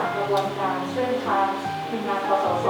านกระบวนการเส้นทางทีมงานกสศ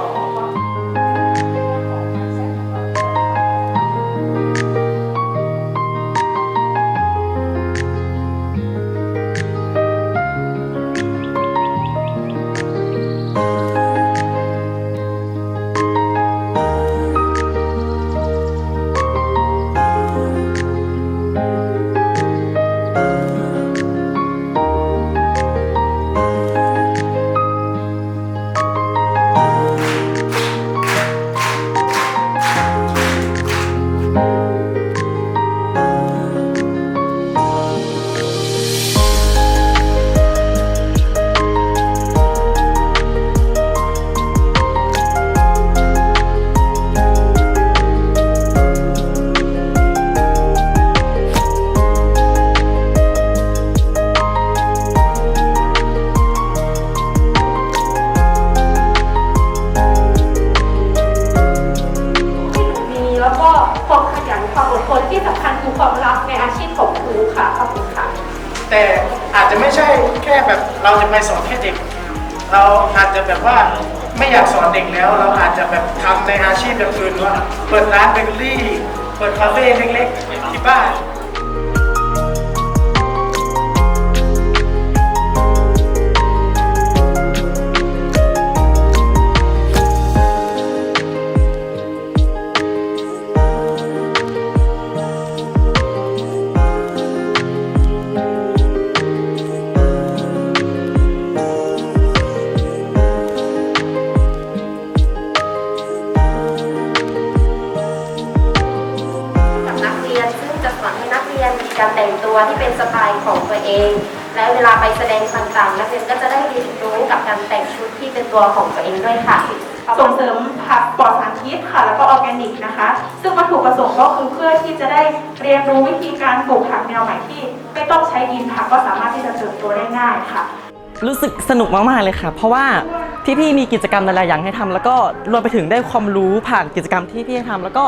คือความรักในอาชีพของครูค่ะขอบคุณค่ะ แต่อาจจะไม่ใช่แค่แบบเราจะไปสอนแค่เด็ก เราอาจจะแบบว่าไม่อยากสอนเด็กแล้ว เราอาจจะแบบทำในอาชีพอื่นว่า เปิดร้านเบเกอรี่ เปิดคาเฟ่เล็กๆที่บ้าน รียนมีการแต่งตัวที่เป็นสไตล์ของตัวเอง และเวลาไปแสดงต่างๆนักเรียนก็จะได้เรียนรู้กับการแต่งชุดที่เป็นตัวของตัวเองด้วยค่ะ ส่งเสริมผักปลอดสารพิษค่ะ แล้วก็ออร์แกนิกนะคะ ซึ่งวัตถุประสงค์ก็คือเพื่อที่จะได้เรียนรู้วิธีการปลูกผักแนวใหม่ที่ ไม่ต้องใช้ดินผักก็สามารถที่จะเติบโตได้ง่ายค่ะ รู้สึกสนุกมากๆเลยค่ะ เพราะว่าที่พี่มีกิจกรรมหลายๆอย่างให้ทำแล้วก็รวมไปถึงได้ความรู้ผ่านกิจกรรมที่พี่ให้ทำแล้วก็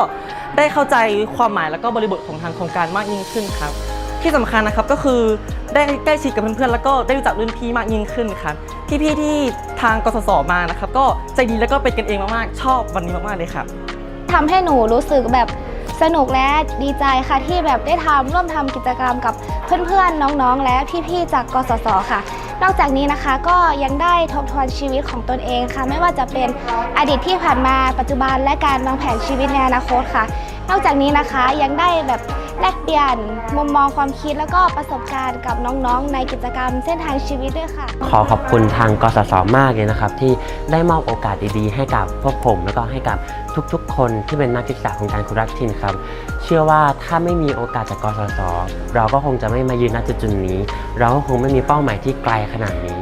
ได้เข้าใจความหมายแล้วก็บริบทของทางโครงการมากยิ่งขึ้นครับ ที่สำคัญนะครับก็คือได้ใกล้ชิดกับเพื่อนๆแล้วก็ได้รู้จักรุ่นพี่มากยิ่งขึ้นครับพี่ๆที่ทางกสศมานะครับก็ใจดีแล้วก็เป็นกันเองมากๆ ชอบวันนี้มากๆเลยครับทำให้หนูรู้สึกแบบสนุกและดีใจค่ะที่แบบได้ทำร่วมทำกิจกรรมกับเพื่อนๆน้องๆ และพี่ๆจากกสศค่ะ นอกจากนี้นะคะก็ยังได้ทบทวนชีวิตของตนเองค่ะ ไม่ว่าจะเป็นอดีตที่ผ่านมาปัจจุบันและการวางแผนชีวิตในอนาคตค่ะ นอกจากนี้นะคะยังได้แบบ แลกเปลี่ยนมุมมองความคิดแล้วก็ประสบการณ์กับน้องๆ ในกิจกรรมเส้นทางชีวิตด้วยค่ะ ขอขอบคุณทางกสศมากเลยนะครับ ที่ได้มอบโอกาสดีๆ ให้กับพวกผม แล้วก็ให้กับทุกๆ คนที่เป็นนักศึกษาของการคุรักทินครับ เชื่อว่าถ้าไม่มีโอกาสจากกสศเราก็คงจะไม่มายืนณจุดๆนี้ เราก็คงไม่มีเป้าหมายที่ไกลขนาดนี้